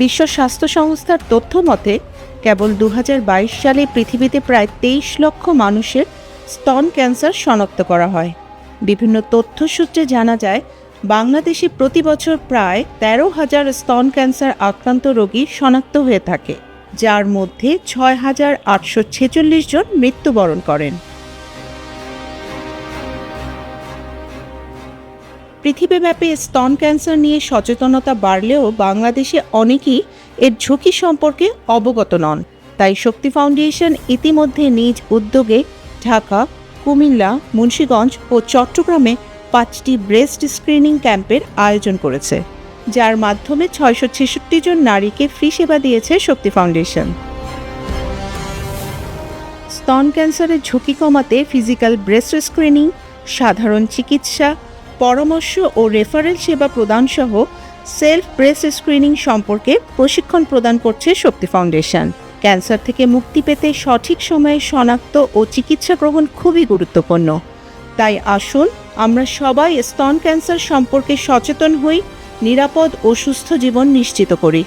বিশ্ব স্বাস্থ্য সংস্থার তথ্য মতে, কেবল দু হাজার বাইশ সালে পৃথিবীতে প্রায় তেইশ লক্ষ মানুষের স্তন ক্যান্সার শনাক্ত করা হয়। বিভিন্ন তথ্যসূত্রে জানা যায়, বাংলাদেশে প্রতি বছর প্রায় তেরো হাজার স্তন ক্যান্সার আক্রান্ত রোগী শনাক্ত হয়ে থাকে, যার মধ্যে ছয় হাজার আটশো ছেচল্লিশ জন মৃত্যুবরণ করেন। পৃথিবীব্যাপী স্তন ক্যান্সার নিয়ে সচেতনতা বাড়লেও বাংলাদেশে অনেকেই এর ঝুঁকি সম্পর্কে অবগত নন। তাই শক্তি ফাউন্ডেশন ইতিমধ্যে নিজ উদ্যোগে ঢাকা, কুমিল্লা, মুন্সীগঞ্জ ও চট্টগ্রামে পাঁচটি ব্রেস্ট স্ক্রিনিং ক্যাম্পের আয়োজন করেছে, যার মাধ্যমে ছয়শো ছেষট্টি জন নারীকে ফ্রি সেবা দিয়েছে শক্তি ফাউন্ডেশন। স্তন ক্যান্সারের ঝুঁকি কমাতে ফিজিক্যাল ব্রেস্ট স্ক্রিনিং, সাধারণ চিকিৎসা পরামর্শ ও রেফারেল সেবা প্রদান সহ সেলফ ব্রেস স্ক্রিনিং সম্পর্কে প্রশিক্ষণ প্রদান করছে শক্তি ফাউন্ডেশন। ক্যান্সার থেকে মুক্তি পেতে সঠিক সময়ে শনাক্ত ও চিকিৎসা গ্রহণ খুবই গুরুত্বপূর্ণ। তাই আসুন, আমরা সবাই স্তন ক্যান্সার সম্পর্কে সচেতন হই, নিরাপদ ও সুস্থ জীবন নিশ্চিত করি।